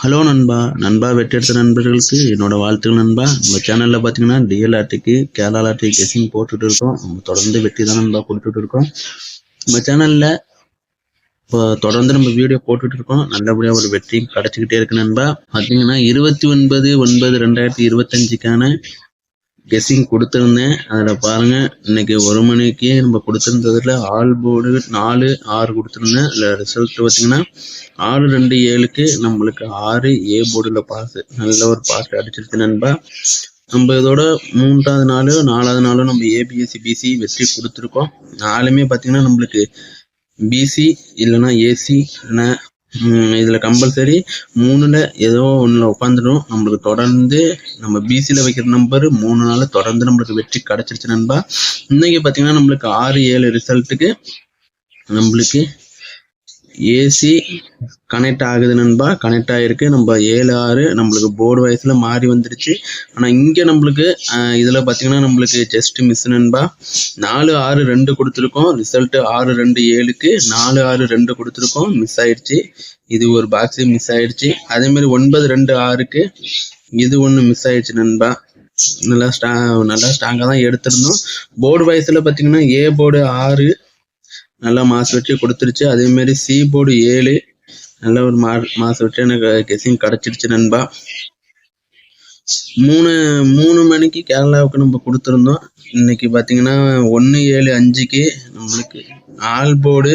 Hello நண்பா நண்பா வெற்றெடுத்த நண்பர்களுக்கு என்னோட வாழ்த்துக்கள் நண்பா. நம்ம சேனலில் பார்த்தீங்கன்னா கேரளா ஆர்டி கெஸிங் போட்டுட்டு இருக்கோம். நம்ம தொடர்ந்து வெற்றி தான் நண்பா கொடுத்துட்டு இருக்கோம். நம்ம சேனலில் இப்போ தொடர்ந்து நம்ம வீடியோ போட்டுட்டு இருக்கோம். நல்லபடியாக ஒரு வெற்றி கிடச்சிக்கிட்டே இருக்கு நண்பா. பார்த்தீங்கன்னா இருபத்தி ஒன்பது ஒன்பது ரெண்டாயிரத்தி இருபத்தஞ்சுக்கான கெஸ்ஸிங் கொடுத்துருந்தேன். அதில் பாருங்கள் இன்னைக்கு ஒரு மணிக்கு நம்ம கொடுத்துருந்ததில் ஆல் போர்டு நாலு ஆறு கொடுத்துருந்தேன். அதில் ரிசல்ட் பார்த்தீங்கன்னா ஆறு ரெண்டு ஏழுக்கு நம்மளுக்கு ஆறு ஏ போர்டில் பாஸ் நல்ல ஒரு பாஸ் அடிச்சிருச்சு நண்பா. நம்ம இதோட மூன்றாவது நாள் நாலாவது நாளும் நம்ம ஏபிஎஸ்சி பிசி வெற்றி கொடுத்துருக்கோம். நாலுமே பார்த்தீங்கன்னா நம்மளுக்கு பிசி இல்லைன்னா ஏசி இல்லைன்னா இதில் கம்பல்சரி மூணில் ஏதோ ஒன்றில் உட்காந்துடும் நம்மளுக்கு தொடர்ந்து நம்ம பிசியில் வைக்கிற நம்பர் மூணு நாள் தொடர்ந்து நம்மளுக்கு வெற்றி கிடச்சிருச்சு நண்பா. இன்னைக்கு பார்த்தீங்கன்னா நம்மளுக்கு ஆறு ஏழு ரிசல்ட்டுக்கு நம்மளுக்கு ஏசி கனெக்ட் ஆகுது நண்பா. கனெக்ட் ஆகிருக்கு நம்ம ஏழு ஆறு நம்மளுக்கு போர்டு வயசில் மாறி வந்துடுச்சு ஆனால் இங்கே நம்மளுக்கு இதில் பார்த்தீங்கன்னா நம்மளுக்கு ஜஸ்ட் மிஸ் நண்பா. நாலு ஆறு ரெண்டு கொடுத்துருக்கோம். ரிசல்ட்டு ஆறு ரெண்டு ஏழுக்கு நாலு ஆறு ரெண்டு கொடுத்துருக்கோம். மிஸ் ஆயிடுச்சு. இது ஒரு பாக்ஸு மிஸ் ஆயிடுச்சு. அதேமாதிரி ஒன்பது ரெண்டு ஆறுக்கு இது ஒன்று மிஸ் ஆயிடுச்சு நண்பா. நல்லா ஸ்ட்ரா நல்லா ஸ்ட்ராங்காக தான் எடுத்திருந்தோம். போர்டு வயசில் பார்த்தீங்கன்னா ஏ போர்டு ஆறு நல்லா மாசு வச்சு கொடுத்துருச்சு. அதேமாரி சி போர்டு ஏழு நல்ல ஒரு மா மாசு வச்சு எனக்கு கெஸிங் கிடச்சிருச்சு நண்பா. மூணு மூணு மணிக்கு கேரளாவுக்கு நம்ம கொடுத்துருந்தோம். இன்னைக்கு பார்த்தீங்கன்னா ஒன்று ஏழு அஞ்சுக்கு நம்மளுக்கு ஆல் போர்டு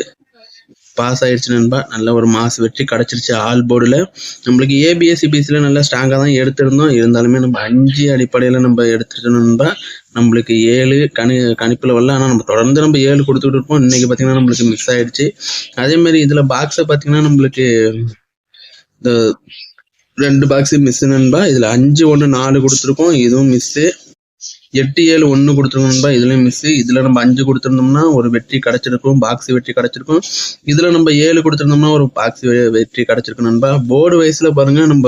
பாஸ் ஆயிடுச்சு நண்பா. நல்ல ஒரு மாஸ் வெற்றி கிடச்சிருச்சு. ஆல் போர்டில் நம்மளுக்கு ஏபிஎஸ்சி பிசியில் நல்லா ஸ்ட்ராங்காக தான் எடுத்திருந்தோம். இருந்தாலுமே நம்ம அஞ்சு அடிப்படையில் நம்ம எடுத்துட்டோம் நண்பா. நம்மளுக்கு ஏழு கணி கணிப்பில் வரல. ஆனால் நம்ம தொடர்ந்து நம்ம ஏழு கொடுத்துட்டு இருப்போம். இன்னைக்கு பார்த்தீங்கன்னா நம்மளுக்கு மிஸ் ஆயிடுச்சு. அதேமாதிரி இதில் பாக்ஸை பார்த்திங்கன்னா நம்மளுக்கு இந்த ரெண்டு பாக்ஸு மிஸ்ஸு நண்பா. இதில் அஞ்சு ஒன்று நாலு கொடுத்துருக்கோம். இதுவும் மிஸ்ஸு எட்டு ஏழு ஒன்று கொடுத்துருக்கோம்பா இதுலேயும் மிஸ்ஸு இதில் நம்ம அஞ்சு கொடுத்துருந்தோம்னா ஒரு வெற்றி கிடச்சிருக்கும். பாக்ஸ் வெற்றி கிடச்சிருக்கும். இதில் நம்ம ஏழு கொடுத்துருந்தோம்னா ஒரு பாக்ஸ் வெற்றி கிடச்சிருக்கும் நண்பா. போர்டு வயசில் பாருங்கள் நம்ம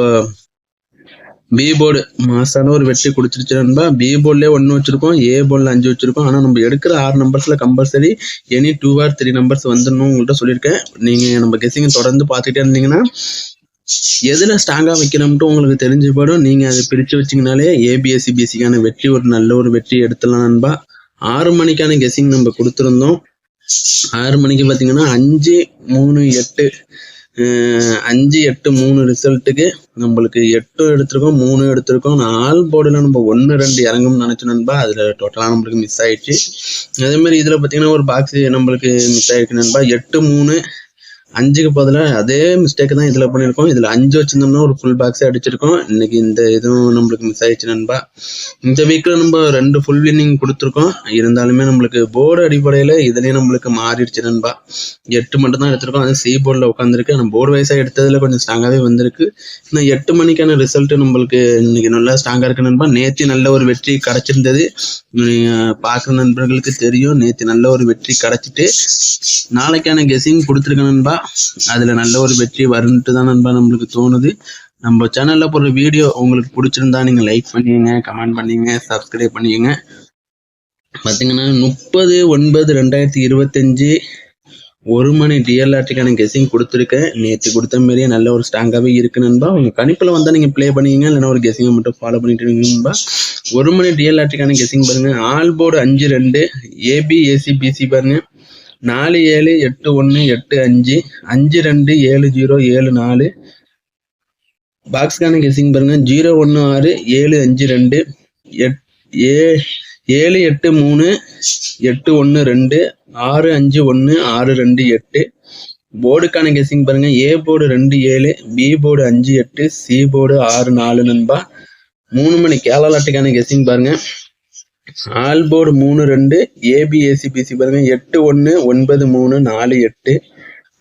பி போர்டு மாசான ஒரு வெற்றி கொடுத்துருச்சு நண்பா. பி போர்ட்லேயே ஒன்று வச்சிருக்கோம் ஏ போர்டில் அஞ்சு வச்சிருக்கோம். ஆனால் நம்ம எடுக்கிற ஆறு நம்பர்ஸில் compulsory any two or three numbers வந்துடணும் உங்கள்கிட்ட சொல்லியிருக்கேன். நீங்கள் நம்ம கெஸிங் தொடர்ந்து பார்த்துக்கிட்டே இருந்தீங்கன்னா எதில் ஸ்ட்ராங்காக வைக்கணும்ட்டு உங்களுக்கு தெரிஞ்ச படம் நீங்கள் அதை பிரித்து வச்சிங்கனாலே ஏபிஎஸ்சி பிஎஸ்சிக்கான வெற்றி ஒரு நல்ல ஒரு வெற்றி எடுத்துடலாம் நண்பா. ஆறு மணிக்கான கெஸிங் நம்ம கொடுத்துருந்தோம். ஆறு மணிக்கு பார்த்தீங்கன்னா அஞ்சு மூணு எட்டு அஞ்சு எட்டு மூணு ரிசல்ட்டுக்கு நம்மளுக்கு எட்டும் எடுத்திருக்கோம் மூணு எடுத்திருக்கோம். நாலு போர்டில் நம்ம ஒன்று ரெண்டு இறங்கும்னு நினச்சோம் நண்பா. அதில் டோட்டலாக நம்மளுக்கு மிஸ் ஆயிடுச்சு. அதேமாதிரி இதில் பார்த்தீங்கன்னா ஒரு பாக்ஸு நம்மளுக்கு மிஸ் ஆயிடுச்சு நண்பா. எட்டு மூணு அஞ்சுக்கு பதிலாக அதே மிஸ்டேக் தான் இதில் பண்ணியிருக்கோம். இதில் அஞ்சு வச்சிருந்தோம்னா ஒரு ஃபுல் பாக்ஸே அடிச்சிருக்கோம். இன்னைக்கு இந்த இதுவும் நம்மளுக்கு மிஸ் ஆயிடுச்சு நண்பா. இந்த வீக்கில் நம்ம ரெண்டு ஃபுல் வின்னிங் கொடுத்துருக்கோம். இருந்தாலுமே நம்மளுக்கு போர்டு அடிப்படையில் இதுலயே நம்மளுக்கு மாறிடுச்சு நண்பா. எட்டு மட்டும் தான் எடுத்திருக்கோம். அது சி போர்டில் உட்காந்துருக்கு நம்ம போர்டு வைஸாக எடுத்ததில் கொஞ்சம் ஸ்ட்ராங்காகவே வந்திருக்கு. இன்னும் எட்டு மணிக்கான ரிசல்ட் நம்மளுக்கு இன்னைக்கு நல்லா ஸ்ட்ராங்காக இருக்கு நண்பா. நேற்று நல்ல ஒரு வெற்றி கிடச்சிருந்தது பார்க்குற நண்பர்களுக்கு தெரியும். நேற்று நல்ல ஒரு வெற்றி கிடச்சிட்டு நாளைக்கான கெஸிங் கொடுத்துருக்கேன் நண்பா. அதில் நல்ல ஒரு வெற்றி வருன்ட்டு தான் நண்பா நம்மளுக்கு தோணுது. நம்ம சேனலில் போடுற வீடியோ உங்களுக்கு பிடிச்சிருந்தா நீங்கள் லைக் பண்ணிக்கங்க கமெண்ட் பண்ணிங்க சப்ஸ்கிரைப் பண்ணிக்கங்க. பார்த்தீங்கன்னா முப்பது ஒன்பது ரெண்டாயிரத்தி இருபத்தஞ்சி ஒரு மணி டிஎல்ஆர்டிக்கான கெஸ்ஸிங் கொடுத்துருக்கேன். நேற்று கொடுத்த மாதிரியே நல்ல ஒரு ஸ்ட்ராங்காகவே இருக்கு நண்பா. உங்கள் கணிப்பில் வந்தால் நீங்கள் ப்ளே பண்ணிக்கங்க இல்லைனா ஒரு கெஸ்ஸிங்கை மட்டும் ஃபாலோ பண்ணிட்டு நண்பா. ஒரு மணி டிஎல்ஆர்டிக்கான கெஸிங் பாருங்கள் ஆல் போர்டு அஞ்சு ரெண்டு ஏபி ஏசி பிசி பாருங்கள் நாலு ஏழு எட்டு ஒன்று எட்டு அஞ்சு அஞ்சு ரெண்டு ஏழு ஜீரோ ஏழு நாலு. பாக்ஸ்க்கான கெஸிங் பாருங்க. ஜீரோ ஒன்று ஆறு ஏழு அஞ்சு ரெண்டு எட் ஏ ஏழு எட்டு மூணு எட்டு ஒன்று ரெண்டு ஆறு அஞ்சு ஒன்று ஆறு ரெண்டு எட்டு. போர்டுக்கான கெஸிங் பாருங்க. ஏ போர்டு ரெண்டு ஏழு பி போர்டு அஞ்சு எட்டு சி போர்டு ஆறு நாலு நண்பா. மூணு மணி கேரளாட்டுக்கான கெஸிங் பாருங்க. ஆல் போர்டு மூணு ரெண்டு ஏபிஎஸ்சிபிசி பாருங்க. எட்டு ஒன்று ஒன்பது மூணு நாலு எட்டு.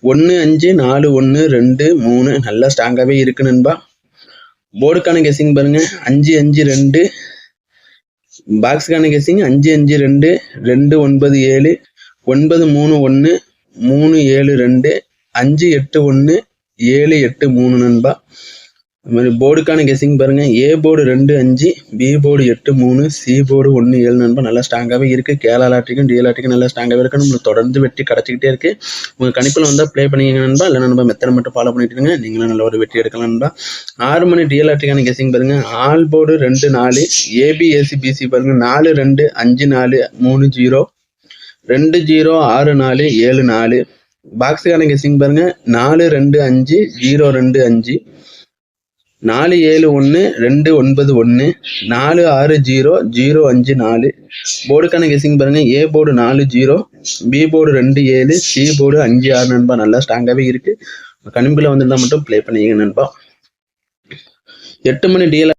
ஒன்று அஞ்சு நாலு ஒன்று ரெண்டு மூணு. நல்லா ஸ்ட்ராங்காகவே இருக்கு நண்பா. போர்டுக்கான கெஸிங் பாருங்க. அஞ்சு அஞ்சு ரெண்டு. பாக்ஸுக்கான கெஸிங் அஞ்சு அஞ்சு ரெண்டு. ரெண்டு ஒன்பது ஏழு. ஒன்பது மூணு ஒன்று மூணு ஏழு ரெண்டு. அஞ்சு எட்டு ஒன்று ஏழு எட்டு மூணு நண்பா. அது மாதிரி போர்டுக்கான கெஸிங் பாருங்கள் ஏ போர்டு ரெண்டு அஞ்சு பி போர்டு எட்டு மூணு சி போர்டு ஒன்று ஏழு நண்பா நல்லா ஸ்ட்ராங்காகவே இருக்குது கேரளா லாட்டிக்கும் டிஎல் லாட்டிக்கும் நல்லா ஸ்ட்ராங்காகவே இருக்குது நம்மளுக்கு தொடர்ந்து வெற்றி கிடச்சிக்கிட்டே இருக்குது உங்கள் கணிப்பில் வந்தால் ப்ளே பண்ணிக்கங்க நண்பா. இல்லை நண்பா மெத்தனை மட்டும் ஃபாலோ பண்ணிட்டு இருங்க. நீங்களும் நல்ல ஒரு வெற்றி எடுக்கலாம் நண்பா. ஆறு மணி டிஎல் லாட்டிக்கான கெஸிங் பாருங்கள் ஆல் போர்டு ரெண்டு நாலு ஏபிஎஸ்சி பிசி பாருங்கள் நாலு ரெண்டு அஞ்சு நாலு மூணு ஜீரோ ரெண்டு ஜீரோ ஆறு நாலு ஏழு நாலு. பாக்ஸுக்கான கெஸிங் பாருங்க. நாலு ரெண்டு அஞ்சு ஜீரோ ரெண்டு அஞ்சு. நாலு ஏழு ஒன்று ரெண்டு ஒன்பது ஒன்று நாலு ஆறு ஜீரோ ஜீரோ அஞ்சு நாலு. போர்டுக்கான கெஸிங் பாருங்க. ஏ போர்டு நாலு ஜீரோ பி போர்டு ரெண்டு ஏழு சி போர்டு அஞ்சு ஆறு நண்பா. நல்லா ஸ்ட்ராங்காகவே இருக்கு. கணிப்பில் வந்திருந்தா மட்டும் ப்ளே பண்ணிக்கங்க நண்பா. எட்டு மணி டிஎல்